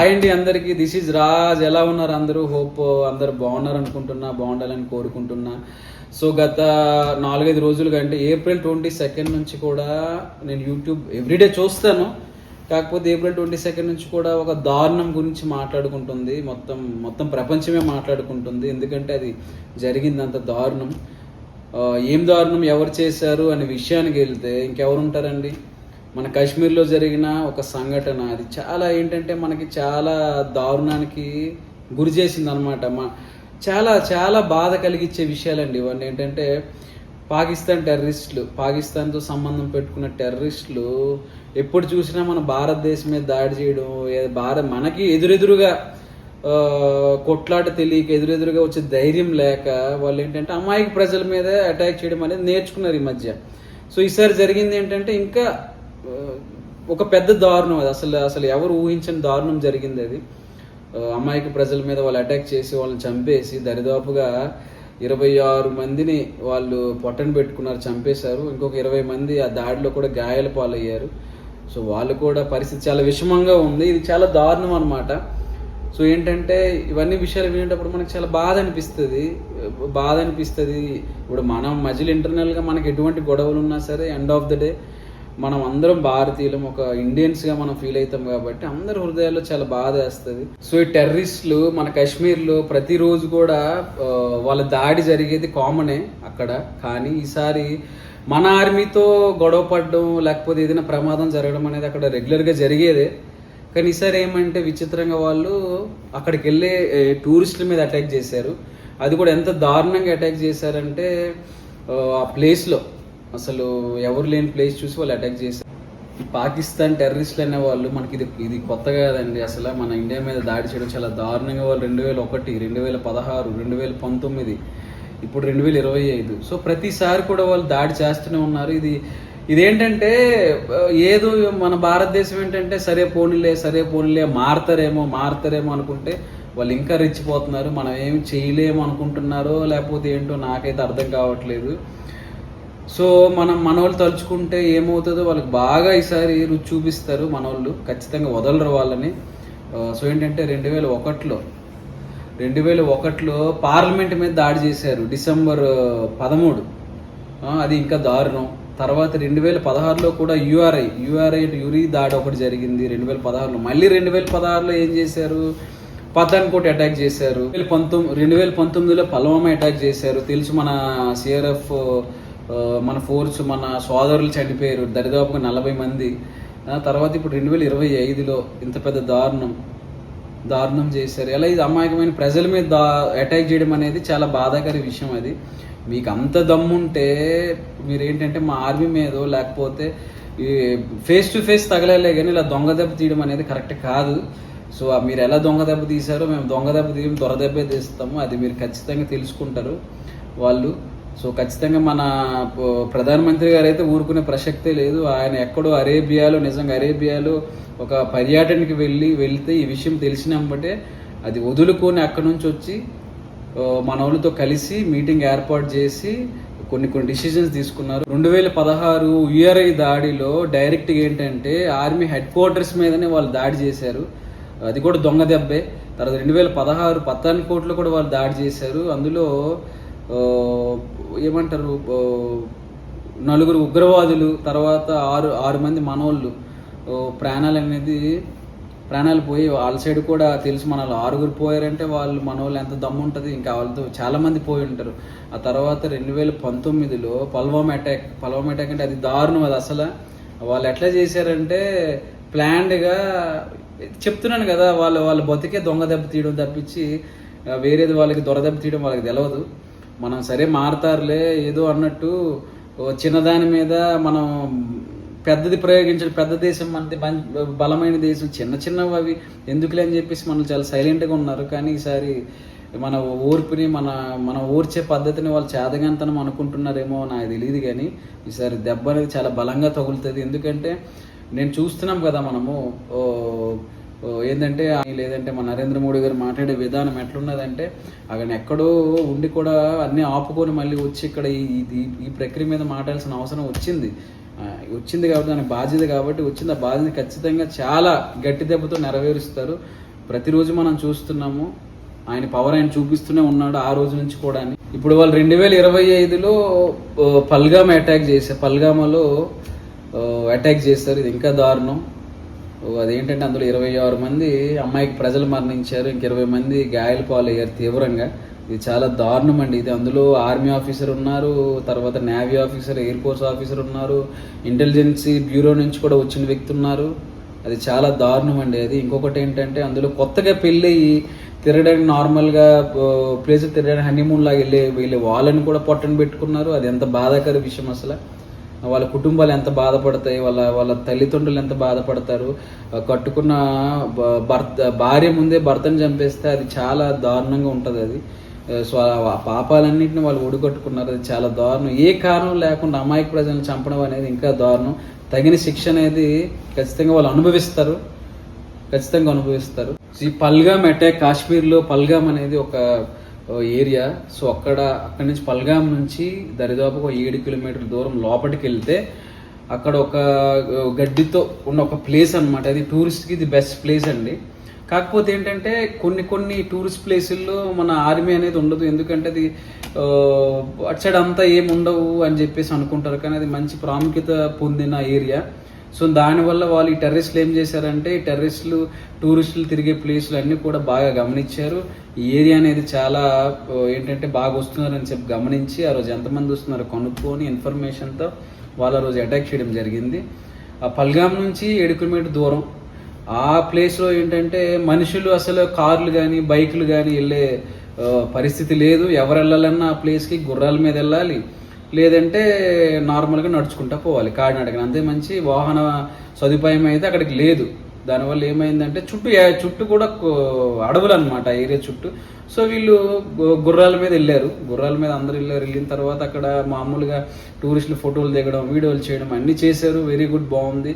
Hi అండి అందరికీ. This is Raj ఎలా ఉన్నారు అందరూ? హోప్ అందరు బాగున్నారు అనుకుంటున్నా బాగుండాలని కోరుకుంటున్నా. సో గత నాలుగైదు రోజులుగా అంటే ఏప్రిల్ ట్వంటీ సెకండ్ నుంచి కూడా నేను యూట్యూబ్ ఎవ్రీడే చూస్తాను. కాకపోతే ఏప్రిల్ ట్వంటీ సెకండ్ నుంచి కూడా ఒక దారుణం గురించి మాట్లాడుకుంటుంది. మొత్తం మొత్తం ప్రపంచమే మాట్లాడుకుంటుంది. ఎందుకంటే అది జరిగింది అంత దారుణం uh, ఏం దారుణం? ఎవరు చేశారు? అనే విషయానికి వెళ్తే ఇంకెవరు ఉంటారండి మన కాశ్మీర్లో జరిగిన ఒక సంఘటన అది చాలా ఏంటంటే మనకి చాలా దారుణానికి గురి చేసింది అనమాట మా చాలా చాలా బాధ కలిగించే విషయాలండి ఇవన్నీ. ఏంటంటే పాకిస్తాన్ టెర్రరిస్టులు పాకిస్తాన్తో సంబంధం పెట్టుకున్న టెర్రరిస్టులు ఎప్పుడు చూసినా మన భారతదేశం మీద దాడి చేయడం ఏ- భారత్ మనకి ఎదురెదురుగా కొట్లాట తెలియక ఎదురెదురుగా వచ్చే ధైర్యం లేక వాళ్ళు ఏంటంటే అమాయక ప్రజల మీద అటాక్ చేయడం అనేది నేర్చుకున్నారు ఈ మధ్య. సో ఈసారి జరిగింది ఏంటంటే ఇంకా ఒక పెద్ద దారుణం అది. అసలు అసలు ఎవరు ఊహించని దారుణం జరిగింది అది. ఆ, అమాయక ప్రజల మీద వాళ్ళు అటాక్ చేసి వాళ్ళని చంపేసి దరిదాపుగా ఇరవై ఆరు మందిని వాళ్ళు పొట్టను పెట్టుకున్నారు చంపేశారు. ఇంకొక ఇరవై మంది ఆ దాడిలో కూడా గాయాల పాలయ్యారు. సో వాళ్ళు కూడా పరిస్థితి చాలా విషమంగా ఉంది. ఇది చాలా దారుణం అనమాట సో ఏంటంటే ఇవన్నీ విషయాలు వినేటప్పుడు మనకు చాలా బాధ అనిపిస్తుంది. బాధ అనిపిస్తుంది. ఇప్పుడు మనం మధ్యలో ఇంటర్నల్గా మనకి ఎటువంటి గొడవలు ఉన్నా సరే ఎండ్ ఆఫ్ ద డే మనం అందరం భారతీయులం ఒక ఇండియన్స్గా మనం ఫీల్ అవుతాం కాబట్టి అందరి హృదయాల్లో చాలా బాధ వేస్తుంది. సో ఈ టెర్రరిస్టులు మన కాశ్మీర్లో ప్రతిరోజు కూడా వాళ్ళ దాడి జరిగేది కామనే అక్కడ. కానీ ఈసారి మన ఆర్మీతో గొడవ పడడం లేకపోతే ఏదైనా ప్రమాదం జరగడం అనేది అక్కడ రెగ్యులర్గా జరిగేదే. కానీ ఈసారి ఏమంటే విచిత్రంగా వాళ్ళు అక్కడికి వెళ్ళే టూరిస్టుల మీద అటాక్ చేశారు. అది కూడా ఎంత దారుణంగా అటాక్ చేశారంటే ఆ ప్లేస్లో అసలు ఎవరు లేని ప్లేస్ చూసి వాళ్ళు అటాక్ చేశారు. ఈ పాకిస్తాన్ టెర్రరిస్టులు అనే వాళ్ళు మనకి ఇది ఇది కొత్త కాదండి. అసలు మన ఇండియా మీద దాడి చేయడం చాలా దారుణంగా వాళ్ళు రెండు వేల ఒకటి రెండు వేల పదహారు రెండు వేల పంతొమ్మిది ఇప్పుడు రెండు వేల ఇరవై ఐదు. సో ప్రతిసారి కూడా వాళ్ళు దాడి చేస్తూనే ఉన్నారు. ఇది ఇదేంటంటే ఏదో మన భారతదేశం ఏంటంటే సరే పోనీలే సరే పోనీలే మారతారేమో మారతారేమో అనుకుంటే వాళ్ళు ఇంకా రెచ్చిపోతున్నారు. మనం ఏమి చేయలేము అనుకుంటున్నారో లేకపోతే ఏంటో నాకైతే అర్థం కావట్లేదు. సో మనం మనోళ్ళు తలుచుకుంటే ఏమవుతుందో వాళ్ళకి బాగా ఈసారి రుచి చూపిస్తారు మనోళ్ళు. ఖచ్చితంగా వదలరు వాళ్ళని. సో ఏంటంటే రెండు వేల ఒకటిలో రెండు వేల ఒకటిలో పార్లమెంట్ మీద దాడి చేశారు డిసెంబర్ పదమూడు. అది ఇంకా దారుణం. తర్వాత రెండు వేల పదహారులో కూడా యూఆర్ఐ యూఆర్ఐ యూరి దాడి ఒకటి జరిగింది రెండు వేల పదహారులో. మళ్ళీ రెండు వేల పదహారులో ఏం చేశారు? పతాన్కోట్ అటాక్ చేశారు. రెండు వేల పంతొమ్మిది రెండు వేల పంతొమ్మిదిలో పల్వామా అటాక్ చేశారు. తెలుసు మన సిఆర్ఎఫ్ మన ఫోర్స్ మన సోదరులు చనిపోయారు. దరిదాపుగా నలభై మంది. ఆ, తర్వాత ఇప్పుడు రెండు వేల ఇరవై ఐదులో ఇంత పెద్ద దారుణం దారుణం చేశారు. ఎలా ఇది అమాయకమైన ప్రజల మీద దా అటాక్ చేయడం అనేది చాలా బాధాకర విషయం అది. మీకు అంత దమ్ముంటే మీరేంటంటే మా ఆర్మీ మీదో లేకపోతే ఈ ఫేస్ టు ఫేస్ తగలలే కానీ ఇలా దొంగ దెబ్బ తీయడం అనేది కరెక్ట్ కాదు. సో మీరు ఎలా దొంగ దెబ్బ తీశారో మేము దొంగ దెబ్బ తీయం దొర దెబ్బే తీస్తాము. అది మీరు ఖచ్చితంగా తెలుసుకుంటారు వాళ్ళు. సో ఖచ్చితంగా మన ప్రధానమంత్రి గారు అయితే ఊరుకునే ప్రసక్తే లేదు. ఆయన ఎక్కడో అరేబియాలో నిజంగా అరేబియాలో ఒక పర్యటనకి వెళ్ళి వెళ్తే ఈ విషయం తెలిసినప్పటే అది వదులుకొని అక్కడ నుంచి వచ్చి ఆ, మన వాళ్ళతో కలిసి మీటింగ్ ఏర్పాటు చేసి కొన్ని కొన్ని డిసిషన్స్ తీసుకున్నారు. రెండు వేల పదహారు యుఆర్ఐ దాడిలో డైరెక్ట్గా ఏంటంటే ఆర్మీ హెడ్ క్వార్టర్స్ మీదనే వాళ్ళు దాడి చేశారు. అది కూడా దొంగ దెబ్బే. తర్వాత రెండు వేల పదహారు పత్తాన్కోట్లో కూడా వాళ్ళు దాడి చేశారు. అందులో ఏమంటారు నలుగురు ఉగ్రవాదులు తర్వాత ఆరు ఆరు మంది మనోళ్ళు ప్రాణాలు అనేది ప్రాణాలు పోయి వాళ్ళ సైడ్ కూడా తెలుసు మన వాళ్ళు ఆరుగురు పోయారంటే వాళ్ళు మన వాళ్ళు ఎంత దమ్ము ఉంటుంది ఇంకా వాళ్ళతో చాలామంది పోయి ఉంటారు. ఆ తర్వాత రెండు వేల పంతొమ్మిదిలో పల్వామా అటాక్. పల్వామా అటాక్ అంటే అది దారుణం అది అసలు. వాళ్ళు ఎట్లా చేశారంటే ప్లాన్డ్గా చెప్తున్నాను కదా వాళ్ళు వాళ్ళ బతికే దొంగ దెబ్బ తీయడం తప్పించి వేరేది వాళ్ళకి దొర దెబ్బ తీయడం వాళ్ళకి తెలియదు మనం సరే మారుతారులే ఏదో అన్నట్టు చిన్నదాని మీద మనం పెద్దది ప్రయోగించడం పెద్ద దేశం మనది బలమైన దేశం చిన్న చిన్నవి అవి ఎందుకులే అని చెప్పేసి మనం చాలా సైలెంట్గా ఉన్నారు. కానీ ఈసారి మన ఓర్పుని మన మన ఓర్చే పద్ధతిని వాళ్ళు చేదగంతనం అనుకుంటున్నారేమో నాకు తెలియదు కానీ ఈసారి దెబ్బ అనేది చాలా బలంగా తగులుతుంది. ఎందుకంటే నేను చూస్తున్నాం కదా మనము ఏంటంటే లేదంటే మన నరేంద్ర మోడీ గారు మాట్లాడే విధానం ఎట్లున్నదంటే అక్కడ ఎక్కడో ఉండి కూడా అన్నీ ఆపుకొని మళ్ళీ వచ్చి ఇక్కడ ఈ ఈ- ప్రక్రియ మీద మాట్లాడాల్సిన అవసరం వచ్చింది. వచ్చింది కాబట్టి దానికి బాధ్యత కాబట్టి వచ్చింది. ఆ బాధ్యత ఖచ్చితంగా చాలా గట్టి దెబ్బతో నెరవేరుస్తారు. ప్రతిరోజు మనం చూస్తున్నాము ఆయన పవర్ ఆయన చూపిస్తూనే ఉన్నాడు ఆ రోజు నుంచి కూడా ఇప్పుడు వాళ్ళు రెండు వేల ఇరవై ఐదులో పల్గామ అటాక్ చేశారు. పల్గామలో అటాక్ చేస్తారు ఇది ఇంకా దారుణం. అదేంటంటే అందులో ఇరవై ఆరు మంది అమ్మాయికి ప్రజలు మరణించారు ఇంక ఇరవై మంది గాయాల పాలయ్యారు తీవ్రంగా. ఇది చాలా దారుణం అండి ఇది అందులో ఆర్మీ ఆఫీసర్ ఉన్నారు తర్వాత navy officer air force officer ఉన్నారు ఇంటెలిజెన్సీ బ్యూరో నుంచి కూడా వచ్చిన వ్యక్తి ఉన్నారు. అది చాలా దారుణం అండి అది ఇంకొకటి ఏంటంటే అందులో కొత్తగా పెళ్ళయి తిరగడానికి నార్మల్గా ప్లేస్ తిరగడానికి హనీమూన్ లాగా వెళ్ళే వెళ్ళే వాళ్ళని కూడా పొట్టను పెట్టుకున్నారు. అది ఎంత బాధాకర విషయం అసలు. వాళ్ళ కుటుంబాలు ఎంత బాధపడతాయి వాళ్ళ వాళ్ళ తల్లిదండ్రులు ఎంత బాధపడతారు కట్టుకున్న భ- భర్త భార్య ముందే భర్తను చంపేస్తే అది చాలా దారుణంగా ఉంటుంది అది. సో ఆ పాపాలన్నింటిని వాళ్ళు ఒడిగట్టుకున్నారు అది చాలా దారుణం. ఏ కారణం లేకుండా అమాయక ప్రజలను చంపడం అనేది ఇంకా దారుణం. తగిన శిక్ష అనేది ఖచ్చితంగా వాళ్ళు అనుభవిస్తారు ఖచ్చితంగా అనుభవిస్తారు. ఈ పల్గామ్ అటాక్ కాశ్మీర్లో పల్గామ్ అనేది ఒక ఏరియా. సో అక్కడ అక్కడి నుంచి పల్గాం నుంచి దరిదాపు ఒక ఏడు కిలోమీటర్ల దూరం లోపలికి వెళ్తే అక్కడ ఒక గడ్డితో ఉన్న ఒక ప్లేస్ అన్నమాట. అది టూరిస్ట్కి ఇది బెస్ట్ ప్లేస్ అండి. కాకపోతే ఏంటంటే కొన్ని కొన్ని టూరిస్ట్ ప్లేసుల్లో మన ఆర్మీ అనేది ఉండదు. ఎందుకంటే అది అటు సైడ్ అంతా ఏమి ఉండవు అని చెప్పేసి అనుకుంటారు. కానీ అది మంచి ప్రాముఖ్యత పొందిన ఏరియా. సో దానివల్ల వాళ్ళు ఈ టెర్రరిస్టులు ఏం చేశారంటే ఈ టెర్రరిస్టులు టూరిస్టులు తిరిగే ప్లేసులు అన్నీ కూడా బాగా గమనించారు. ఈ ఏరియా అనేది చాలా ఏంటంటే బాగా వస్తున్నారని చెప్పి గమనించి ఆ రోజు ఎంతమంది వస్తున్నారో కనుక్కొని ఇన్ఫర్మేషన్తో వాళ్ళు రోజు అటాక్ చేయడం జరిగింది. ఆ పల్గాం నుంచి ఏడు కిలోమీటర్ దూరం. ఆ ప్లేస్లో ఏంటంటే మనుషులు అసలు కార్లు కానీ బైకులు కానీ వెళ్ళే పరిస్థితి లేదు. ఎవరు వెళ్ళాలన్నా ఆ ప్లేస్కి గుర్రాల మీద వెళ్ళాలి. లేదంటే నార్మల్గా నడుచుకుంటా పోవాలి. కాకినాడకి అంతే మంచి వాహన సదుపాయం అయితే అక్కడికి లేదు. దానివల్ల ఏమైందంటే చుట్టూ చుట్టూ కూడా అడవులు అనమాట ఏరియా చుట్టూ. సో వీళ్ళు గుర్రాల మీద వెళ్ళారు. గుర్రాల మీద అందరు వెళ్ళారు. వెళ్ళిన తర్వాత అక్కడ మామూలుగా టూరిస్టులు ఫోటోలు దిగడం వీడియోలు చేయడం అన్నీ చేశారు. వెరీ గుడ్ బాగుంది.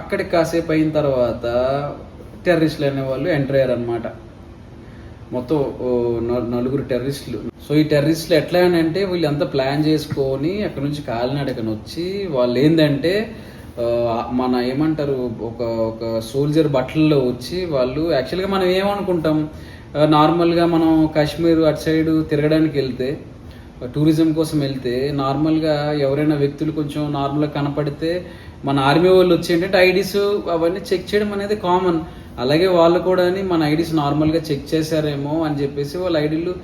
అక్కడికి కాసేపు అయిన తర్వాత టెర్రరిస్టులు అనేవాళ్ళు ఎంటర్ అయ్యారు అనమాట మొత్తం నలుగురు టెర్రరిస్టులు. సో ఈ టెర్రరిస్టులు ఎట్లా అని అంటే వీళ్ళంతా ప్లాన్ చేసుకొని అక్కడ నుంచి కాలినడకని వచ్చి వాళ్ళు ఏంటంటే మన ఏమంటారు ఒక ఒక సోల్జర్ బట్టల్లో వచ్చి వాళ్ళు యాక్చువల్గా మనం ఏమనుకుంటాం? నార్మల్గా మనం కాశ్మీర్ అటు సైడ్ తిరగడానికి వెళ్తే టూరిజం కోసం వెళ్తే నార్మల్గా ఎవరైనా వ్యక్తులు కొంచెం నార్మల్గా కనపడితే మన ఆర్మీ వాళ్ళు వచ్చి ఏంటంటే ఐడీస్ అవన్నీ చెక్ చేయడం అనేది కామన్. అలాగే వాళ్ళు కూడా మన ఐడీస్ నార్మల్గా చెక్ చేశారేమో అని చెప్పేసి వాళ్ళ ఐడీలు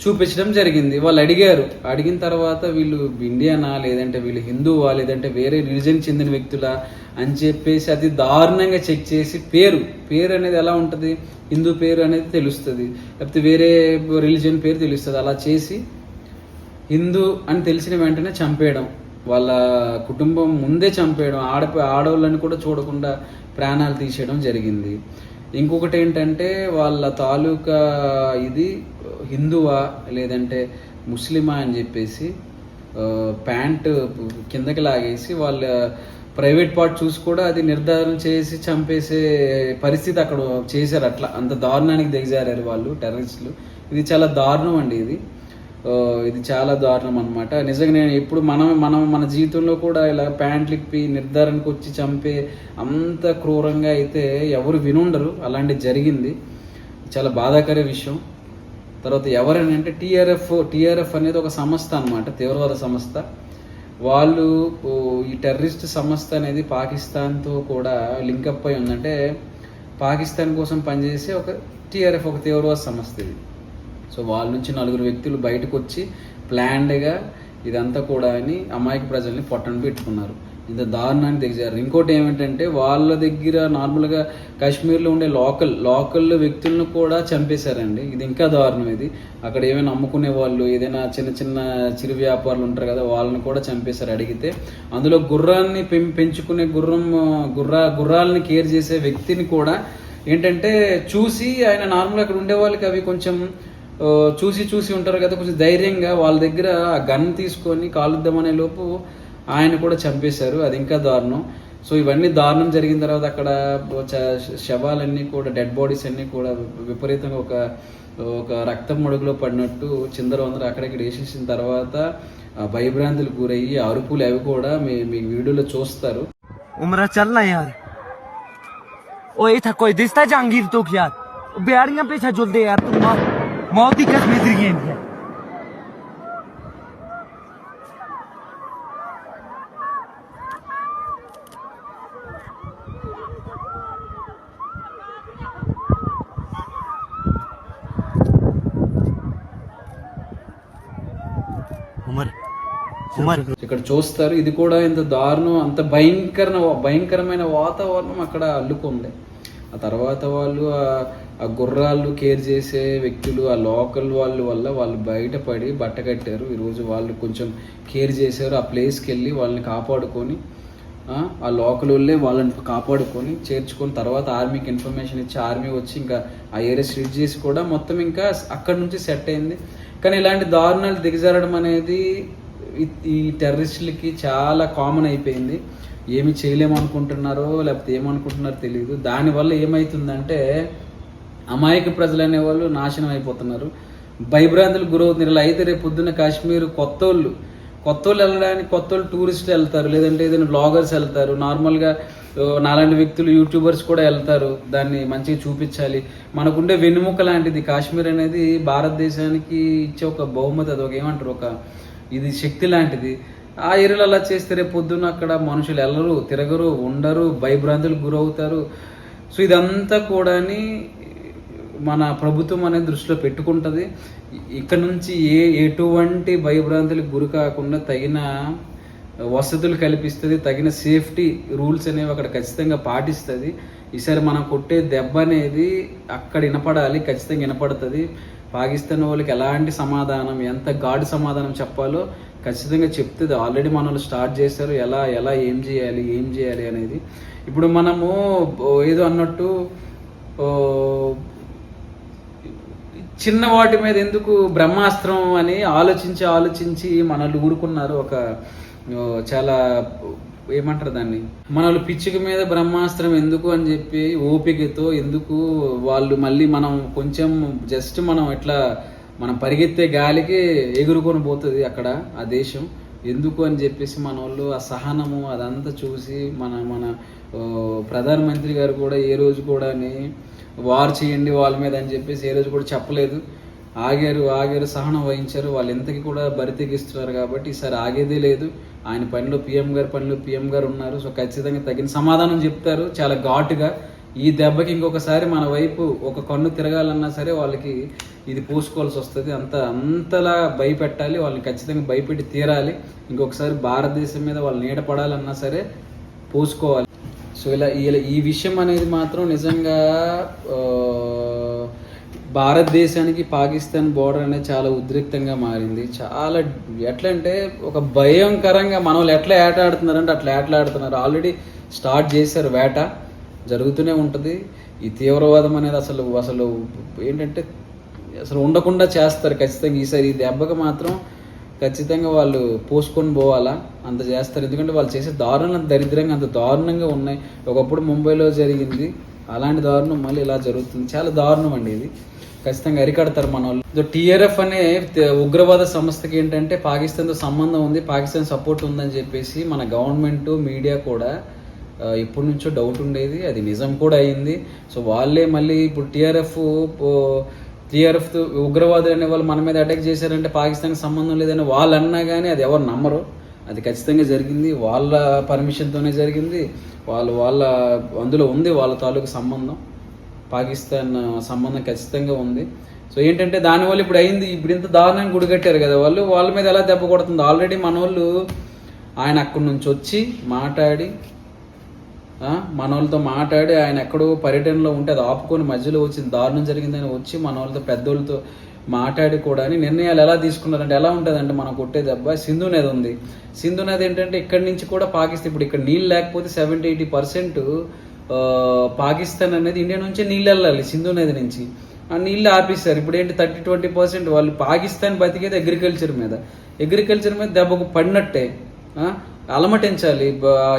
చూపించడం జరిగింది. వాళ్ళు అడిగారు. అడిగిన తర్వాత వీళ్ళు ఇండియనా లేదంటే వీళ్ళు హిందువా లేదంటే వేరే రిలీజన్ చెందిన వ్యక్తులా అని చెప్పేసి అది దారుణంగా చెక్ చేసి పేరు. పేరు అనేది ఎలా ఉంటుంది? హిందూ పేరు అనేది తెలుస్తుంది. లేకపోతే వేరే రిలీజన్ పేరు తెలుస్తుంది. అలా చేసి హిందూ అని తెలిసిన వెంటనే చంపేయడం వాళ్ళ కుటుంబం ముందే చంపేయడం ఆడ ఆడవాళ్ళని కూడా చూడకుండా ప్రాణాలు తీసేయడం జరిగింది. ఇంకొకటి ఏంటంటే వాళ్ళ తాలూకా ఇది హిందువా లేదంటే ముస్లిమా అని చెప్పేసి ప్యాంటు కిందకి లాగేసి వాళ్ళ ప్రైవేట్ పార్ట్ చూసి కూడా అది నిర్ధారణ చేసి చంపేసే పరిస్థితి అక్కడ చేశారు. అట్లా అంత దారుణానికి దిగజారారు వాళ్ళు టెర్రరిస్టులు. ఇది చాలా దారుణం అండి ఇది. ఇది చాలా దారుణం అనమాట నిజంగా నేను ఇప్పుడు మనం మనం మన జీవితంలో కూడా ఇలా ప్యాంట్లు ఇప్పి నిర్ధారణకు వచ్చి చంపే అంత క్రూరంగా అయితే ఎవరు వినుండరు. అలాంటిది జరిగింది. చాలా బాధాకర విషయం. తర్వాత ఎవరని అంటే టీఆర్ఎఫ్ టీఆర్ఎఫ్ అనేది ఒక సంస్థ అనమాట తీవ్రవాద సంస్థ. వాళ్ళు ఈ టెర్రరిస్ట్ సంస్థ అనేది పాకిస్తాన్తో కూడా లింకప్ అయి ఉందంటే పాకిస్తాన్ కోసం పనిచేసే ఒక టీఆర్ఎఫ్ ఒక తీవ్రవాద సంస్థ ఇది. సో వాళ్ళ నుంచి నలుగురు వ్యక్తులు బయటకు వచ్చి ప్లాన్డ్గా ఇదంతా కూడా అని అమాయక ప్రజల్ని పొట్టను పెట్టుకున్నారు. ఇంత దారుణాన్ని దిగజారు ఇంకోటి ఏమిటంటే వాళ్ళ దగ్గర నార్మల్గా కాశ్మీర్లో ఉండే లోకల్ లోకల్ వ్యక్తులను కూడా చంపేశారండి. ఇది ఇంకా దారుణం ఇది. అక్కడ ఏమైనా అమ్ముకునే వాళ్ళు ఏదైనా చిన్న చిన్న చిరు వ్యాపారులు ఉంటారు కదా వాళ్ళని కూడా చంపేశారు అడిగితే. అందులో గుర్రాన్ని పెం పెంచుకునే గుర్రం గుర్రా గుర్రాలని కేర్ చేసే వ్యక్తిని కూడా ఏంటంటే చూసి ఆయన నార్మల్ అక్కడ ఉండే వాళ్ళకి అవి కొంచెం చూసి చూసి ఉంటారు కదా కొంచెం ధైర్యంగా వాళ్ళ దగ్గర ఆ గన్ తీసుకొని కాలుద్దామనే లోపు ఆయన కూడా చంపేశారు. అది ఇంకా దారుణం. సో ఇవన్నీ దారుణం జరిగిన తర్వాత అక్కడ శవాలన్నీ కూడా డెడ్ బాడీస్ అన్నీ కూడా విపరీతంగా ఒక ఒక రక్తం మడుగులో పడినట్టు చిందరవందరూ అక్కడికి వేసేసిన తర్వాత భయభ్రాంతులు గురయ్యి అరుపులు అవి కూడా మీ మీ వీడియోలో చూస్తారు. ఉమరా చల్లయ్యారు ఓ ఇత కోయి దిస్తా జాంగీర్ యార్ యార్ మోదీ కస్ బెదిరిగే ఇండియా ఉమర్ ఇక్కడ చూస్తారు. ఇది కూడా ఇంత దారుణం అంత భయంకర భయంకరమైన వాతావరణం అక్కడ అల్లుకుంది. ఆ తర్వాత వాళ్ళు ఆ- గుర్రాలు కేర్ చేసే వ్యక్తులు ఆ లోకల్ వాళ్ళు వల్ల వాళ్ళు బయటపడి బట్ట కట్టారు. ఈరోజు వాళ్ళు కొంచెం కేర్ చేశారు. ఆ ప్లేస్కి వెళ్ళి వాళ్ళని కాపాడుకొని ఆ, లోకల్ వాళ్ళే వాళ్ళని కాపాడుకొని చేర్చుకొని తర్వాత ఆర్మీకి ఇన్ఫర్మేషన్ ఇచ్చి ఆర్మీ వచ్చి ఇంకా ఆ ఏరియా స్ట్రిట్ చేసి కూడా మొత్తం ఇంకా అక్కడ నుంచి సెట్ అయింది. కానీ ఇలాంటి దారుణాలు దిగజారడం అనేది ఈ- ఈ టెర్రరిస్టులకి చాలా కామన్ అయిపోయింది. ఏమి చేయలేమనుకుంటున్నారో లేకపోతే ఏమనుకుంటున్నారో తెలియదు దానివల్ల ఏమవుతుందంటే అమాయక ప్రజలు అనేవాళ్ళు నాశనం అయిపోతున్నారు భయభ్రాంతులు గురవుతున్నారు ఇలా అయితే రేపు పొద్దున్న కాశ్మీర్ కొత్త వాళ్ళు కొత్త వాళ్ళు వెళ్ళడానికి కొత్త వాళ్ళు టూరిస్టులు వెళ్తారు లేదంటే ఏదైనా బ్లాగర్స్ వెళ్తారు నార్మల్గా నాలాంటి వ్యక్తులు యూట్యూబర్స్ కూడా వెళ్తారు. దాన్ని మంచిగా చూపించాలి. మనకుండే వెన్నుముక లాంటిది. కాశ్మీర్ అనేది భారతదేశానికి ఇచ్చే ఒక బహుమతి అది ఒక ఏమంటారు ఒక ఇది శక్తి లాంటిది. ఆ ఏరియాలో అలా చేస్తే రేపు పొద్దున్న అక్కడ మనుషులు వెళ్ళరు తిరగరు ఉండరు భయభ్రాంతులకు గురవుతారు. సో ఇదంతా కూడాని మన ప్రభుత్వం అనేది దృష్టిలో పెట్టుకుంటుంది. ఇక్కడ నుంచి ఏ ఎటువంటి భయభ్రాంతులకు గురి కాకుండా తగిన వసతులు కల్పిస్తుంది తగిన సేఫ్టీ రూల్స్ అనేవి అక్కడ ఖచ్చితంగా పాటిస్తుంది. ఈసారి మనం కొట్టే దెబ్బ అనేది అక్కడ వినపడాలి ఖచ్చితంగా వినపడుతుంది. పాకిస్తాన్ వాళ్ళకి ఎలాంటి సమాధానం ఎంత గాడి సమాధానం చెప్పాలో ఖచ్చితంగా చెప్తుంది. ఆల్రెడీ మన స్టార్ట్ చేశారు. ఎలా ఎలా ఏం చేయాలి ఏం చేయాలి అనేది. ఇప్పుడు మనము ఏదో అన్నట్టు చిన్న వాటి మీద ఎందుకు బ్రహ్మాస్త్రం అని ఆలోచించి ఆలోచించి మనల్ని ఊరుకున్నారు. ఒక చాలా ఏమంటారు దాన్ని? మనల్ని పిచ్చుక మీద బ్రహ్మాస్త్రం ఎందుకు అని చెప్పి ఓపికతో ఎందుకు వాళ్ళు మళ్ళీ మనం కొంచెం జస్ట్ మనం ఇట్లా మనం పరిగెత్తే గాలికి ఎగురుకొని పోతుంది అక్కడ ఆ దేశం. ఎందుకు అని చెప్పేసి మన వాళ్ళు ఆ సహనము అదంతా చూసి మన మన ప్రధానమంత్రి గారు కూడా ఏ రోజు కూడా వార్ చేయండి వాళ్ళ మీద అని చెప్పేసి ఏ రోజు కూడా చెప్పలేదు. ఆగారు ఆగారు సహనం వహించారు. వాళ్ళు ఎంతకి కూడా బరితెగిస్తున్నారు కాబట్టి ఈసారి ఆగేదే లేదు. ఆయన పనిలో పిఎం గారు పనిలో పిఎం గారు ఉన్నారు. సో ఖచ్చితంగా తగిన సమాధానం చెప్తారు. చాలా ఘాటుగా. ఈ దెబ్బకి ఇంకొకసారి మన వైపు ఒక కన్ను తిరగాలన్నా సరే వాళ్ళకి ఇది పూసుకోవాల్సి వస్తుంది. అంత అంతలా భయపెట్టాలి. వాళ్ళని ఖచ్చితంగా భయపెట్టి తీరాలి. ఇంకొకసారి భారతదేశం మీద వాళ్ళు నీడపడాలన్నా సరే పూసుకోవాలి. సో ఇలా ఇలా ఈ విషయం అనేది మాత్రం నిజంగా భారతదేశానికి పాకిస్తాన్ బోర్డర్ అనేది చాలా ఉద్రిక్తంగా మారింది. చాలా ఎట్లా అంటే ఒక భయంకరంగా మన వాళ్ళు ఎట్లా ఏట ఆడుతున్నారంటే అట్లా ఏటలాడుతున్నారు. ఆల్రెడీ స్టార్ట్ చేశారు వేట. జరుగుతూనే ఉంటుంది. ఈ తీవ్రవాదం అనేది అసలు అసలు ఏంటంటే అసలు ఉండకుండా చేస్తారు. ఖచ్చితంగా ఈసారి ఈ దెబ్బకి మాత్రం ఖచ్చితంగా వాళ్ళు పోసుకొని పోవాలా? అంత చేస్తారు. ఎందుకంటే వాళ్ళు చేసే దారుణం అంత దరిద్రంగా అంత దారుణంగా ఉన్నాయి. ఒకప్పుడు ముంబైలో జరిగింది. అలాంటి దారుణం మళ్ళీ ఇలా జరుగుతుంది. చాలా దారుణం అండి ఇది. ఖచ్చితంగా అరికడతారు మన వాళ్ళు టీఆర్ఎఫ్ అనే ఉగ్రవాద సంస్థకి ఏంటంటే పాకిస్తాన్తో సంబంధం ఉంది పాకిస్తాన్ సపోర్ట్ ఉందని చెప్పేసి మన గవర్నమెంట్ మీడియా కూడా ఎప్పటి నుంచో డౌట్ ఉండేది. అది నిజం కూడా అయింది. సో వాళ్ళే మళ్ళీ ఇప్పుడు టీఆర్ఎఫ్ టీఆర్ఎఫ్ ఉగ్రవాదులు అనే వాళ్ళు మన మీద అటాక్ చేశారంటే పాకిస్తాన్కి సంబంధం లేదని వాళ్ళు అన్నా కానీ అది ఎవరు నమ్మరు. అది ఖచ్చితంగా జరిగింది. వాళ్ళ పర్మిషన్తోనే జరిగింది. వాళ్ళు వాళ్ళ అందులో ఉంది వాళ్ళ తాలూకు సంబంధం. పాకిస్తాన్ సంబంధం ఖచ్చితంగా ఉంది. సో ఏంటంటే దానివల్ల ఇప్పుడు అయింది ఇప్పుడు ఇంత దారుణంగా గుడిగట్టారు కదా వాళ్ళు. వాళ్ళ మీద ఎలా దెబ్బ కొడుతుంది? ఆల్రెడీ మన వాళ్ళు ఆయన అక్కడి నుంచి వచ్చి మాట్లాడి మన వాళ్ళతో మాట్లాడి ఆయన ఎక్కడో పర్యటనలో ఉంటే అది ఆపుకొని మధ్యలో వచ్చింది దారుణం జరిగిందని వచ్చి మన వాళ్ళతో పెద్దోళ్ళతో మాట్లాడి కూడా నిర్ణయాలు ఎలా తీసుకున్నారంటే ఎలా ఉంటుందంటే మనం కొట్టే దెబ్బ సింధు నది ఉంది. సింధు నది ఏంటంటే ఇక్కడి నుంచి కూడా పాకిస్తాన్ ఇప్పుడు ఇక్కడ నీళ్ళు లేకపోతే సెవెంటీ ఎయిటీ పర్సెంట్ పాకిస్తాన్ అనేది ఇండియా నుంచే నీళ్ళు వెళ్ళాలి సింధు నది నుంచి. ఆ నీళ్ళు ఆపేశారు. ఇప్పుడు ఏంటి థర్టీ ట్వంటీ పర్సెంట్ వాళ్ళు పాకిస్తాన్ బతికేది అగ్రికల్చర్ మీద. అగ్రికల్చర్ మీద దెబ్బకు పడినట్టే అలమటించాలి.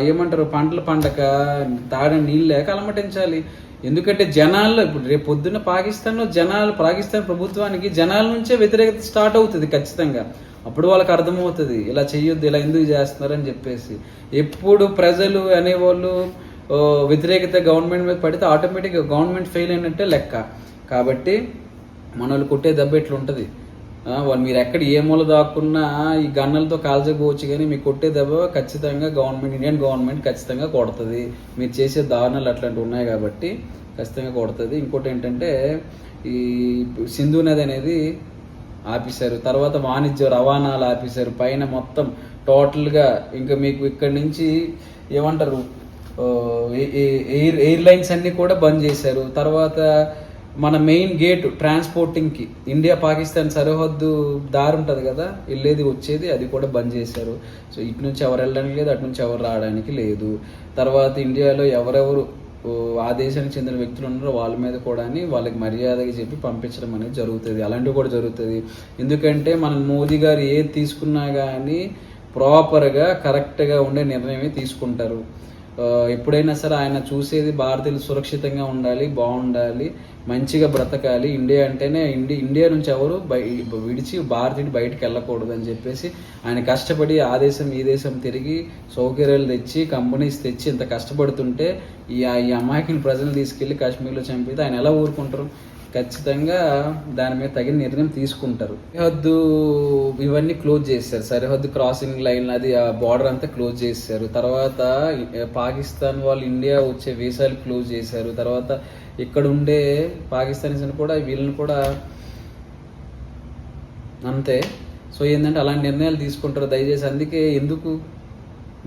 ఏమంటారు పంటలు పండక తాగడానికి నీళ్ళు లేక అలమటించాలి. ఎందుకంటే జనాల్లో ఇప్పుడు రేపు పొద్దున్న పాకిస్తాన్లో జనాలు పాకిస్తాన్ ప్రభుత్వానికి జనాల నుంచే వ్యతిరేకత స్టార్ట్ అవుతుంది ఖచ్చితంగా. అప్పుడు వాళ్ళకి అర్థమవుతుంది ఇలా చేయొద్దు ఇలా ఎందుకు చేస్తున్నారని చెప్పేసి. ఎప్పుడు ప్రజలు అనేవాళ్ళు వ్యతిరేకత గవర్నమెంట్ మీద పడితే ఆటోమేటిక్గా గవర్నమెంట్ ఫెయిల్ అయినట్టే లెక్క. కాబట్టి మన వాళ్ళు కొట్టే దెబ్బ ఇట్లా ఉంటుంది వాళ్ళు మీరు ఎక్కడ ఏ మూల దాక్కున్నా ఈ గన్నలతో కాల్చకపోవచ్చు కానీ మీకు కొట్టే దెబ్బ ఖచ్చితంగా గవర్నమెంట్ ఇండియన్ గవర్నమెంట్ ఖచ్చితంగా కొడుతుంది. మీరు చేసే దారుణాలు అట్లాంటివి ఉన్నాయి కాబట్టి ఖచ్చితంగా కొడుతుంది. ఇంకోటి ఏంటంటే ఈ సింధు నది అనేది ఆపేశారు. తర్వాత వాణిజ్య రవాణాలు ఆపేశారు. పైన మొత్తం టోటల్గా ఇంకా మీకు ఇక్కడి నుంచి ఏమంటారు? ఎయిర్ ఎయిర్లైన్స్ అన్నీ కూడా బంద్ చేశారు. తర్వాత మన మెయిన్ గేట్ ట్రాన్స్పోర్టింగ్కి ఇండియా పాకిస్తాన్ సరిహద్దు దారి ఉంటుంది కదా వెళ్ళేది వచ్చేది అది కూడా బంద్ చేశారు. సో ఇటు నుంచి ఎవరు వెళ్ళడానికి లేదు అటు నుంచి ఎవరు రావడానికి లేదు. తర్వాత ఇండియాలో ఎవరెవరు ఆ దేశానికి చెందిన వ్యక్తులు ఉన్నారో వాళ్ళ మీద కూడా వాళ్ళకి మర్యాదగా చెప్పి పంపించడం అనేది జరుగుతుంది. అలాంటివి కూడా జరుగుతుంది. ఎందుకంటే మన మోదీ గారు ఏది తీసుకున్నా కానీ ప్రాపర్గా కరెక్ట్గా ఉండే నిర్ణయమే తీసుకుంటారు. ఎప్పుడైనా సరే ఆయన చూసేది భారతీయులు సురక్షితంగా ఉండాలి బాగుండాలి మంచిగా బ్రతకాలి. ఇండియా అంటేనే ఇండియా ఇండియా నుంచి ఎవరు విడిచి భారతీయుడు బయటకు వెళ్ళకూడదు అని చెప్పేసి ఆయన కష్టపడి ఆ దేశం ఈ దేశం తిరిగి సౌకర్యాలు తెచ్చి కంపెనీస్ తెచ్చి ఇంత కష్టపడుతుంటే ఈ ఈ అమాయకుని ప్రజలు తీసుకెళ్ళి కాశ్మీర్లో చంపితే ఆయన ఎలా ఊరుకుంటారు? ఖచ్చితంగా దాని మీద తగిన నిర్ణయం తీసుకుంటారు. సరిహద్దు ఇవన్నీ క్లోజ్ చేశారు. సరిహద్దు క్రాసింగ్ లైన్ అది ఆ బార్డర్ అంతా క్లోజ్ చేశారు. తర్వాత పాకిస్తాన్ వాళ్ళు ఇండియా వచ్చే వీసాలు క్లోజ్ చేశారు. తర్వాత ఇక్కడ ఉండే పాకిస్తానీస్ కూడా వీళ్ళని కూడా అంతే. సో ఏంటంటే అలాంటి నిర్ణయాలు తీసుకుంటారు దయచేసి. అందుకే ఎందుకు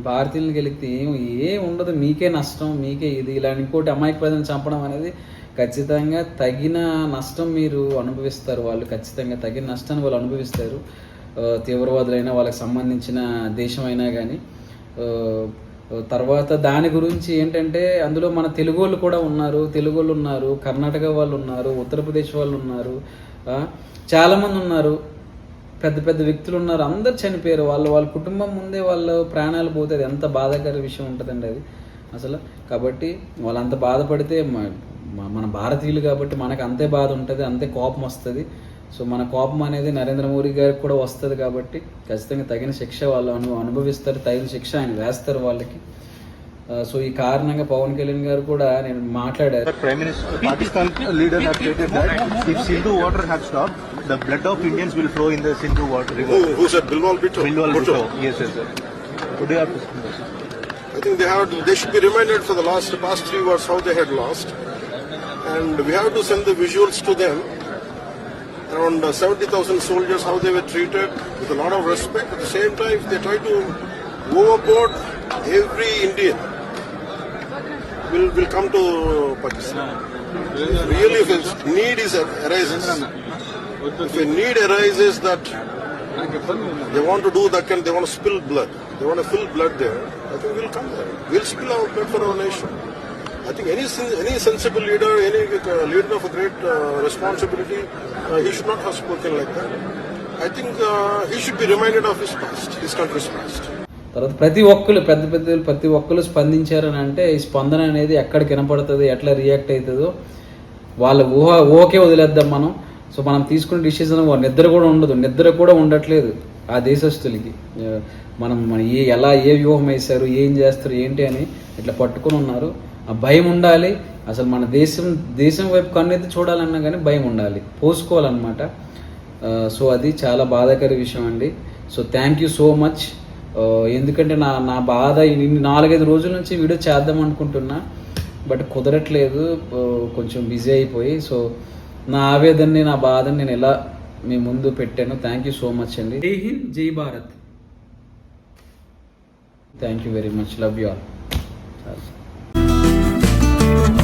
భారతీయులకు వెళితే ఏం ఏం ఉండదు. మీకే నష్టం మీకే ఇది. ఇలా ఇంకోటి అమాయక ప్రజలను చంపడం అనేది ఖచ్చితంగా తగిన నష్టం మీరు అనుభవిస్తారు. వాళ్ళు ఖచ్చితంగా తగిన నష్టాన్ని వాళ్ళు అనుభవిస్తారు. తీవ్రవాదులైనా వాళ్ళకి సంబంధించిన దేశం అయినా కానీ తర్వాత దాని గురించి ఏంటంటే అందులో మన తెలుగు వాళ్ళు కూడా ఉన్నారు. తెలుగు వాళ్ళు ఉన్నారు. కర్ణాటక వాళ్ళు ఉన్నారు. ఉత్తరప్రదేశ్ వాళ్ళు ఉన్నారు. చాలామంది ఉన్నారు. పెద్ద పెద్ద వ్యక్తులు ఉన్నారు. అందరు చనిపోయారు. వాళ్ళు వాళ్ళ కుటుంబం ముందే వాళ్ళ ప్రాణాలు పోతుంది ఎంత బాధాకర విషయం ఉంటుందండి అది. అసలు కాబట్టి వాళ్ళంత బాధపడితే మన భారతీయులు కాబట్టి మనకు అంతే బాధ ఉంటుంది అంతే కోపం వస్తుంది. సో మన కోపం అనేది నరేంద్ర మోడీ గారికి కూడా వస్తుంది కాబట్టి ఖచ్చితంగా తగిన శిక్ష వాళ్ళు అను అనుభవిస్తారు తగిన శిక్ష ఆయన వేస్తారు వాళ్ళకి. సో ఈ కారణంగా పవన్ కళ్యాణ్ గారు కూడా నేను మాట్లాడారు. Prime minister Pakistan leader if Sindhu water blood of Indians will flow in the water river who sir Bilawal Bhutto and we have to send the visuals to them. Around uh, 70,000 soldiers, how they were treated with a lot of respect. At the same time, they try to overboard every Indian, will will come to Pakistan. Really, if a need is arises, if a need arises that they want to do that kind, they want to spill blood, they want to fill blood there, I think we'll come there. We'll spill our blood for our nation. I think any any sensible leader, any uh, leader of a great uh, responsibility, uh, he should not have spoken like that. I think uh, he should be reminded of his past, his country's past. తర్వాత ప్రతి ఒక్కరు పెద్ద పెద్ద ప్రతి ఒక్కరు స్పందించారని అంటే ఈ స్పందన అనేది ఎక్కడ కనపడుతుంది ఎట్లా రియాక్ట్ అవుతుందో వాళ్ళ ఊహ ఓకే వదిలేద్దాం మనం సో మనం తీసుకునే డిసిజన్ నిద్ర కూడా ఉండదు నిద్ర కూడా ఉండట్లేదు ఆ దేశస్తులకి మనం ఏ ఎలా ఏ వ్యూహం వేశారు ఏం చేస్తారు ఏంటి అని ఇట్లా పట్టుకుని ఉన్నారు భయం ఉండాలి. అసలు మన దేశం దేశం వైపు కన్నెత్తి చూడాలన్నా కానీ భయం ఉండాలి. పోసుకోవాలన్నమాట. ఆ, సో అది చాలా బాధాకర విషయం అండి. So thank you so much ఆ, ఎందుకంటే నా నా బాధ నాలుగైదు రోజుల నుంచి వీడియో చేద్దాం అనుకుంటున్నా. బట్ కుదరట్లేదు. ఆ, కొంచెం బిజీ అయిపోయి. సో నా ఆవేదనని నా బాధని నేను ఎలా మీ ముందు పెట్టాను థ్యాంక్ యూ సో మచ్ అండి. Jai Hind Jai Bharat. Thank you very much love you all you.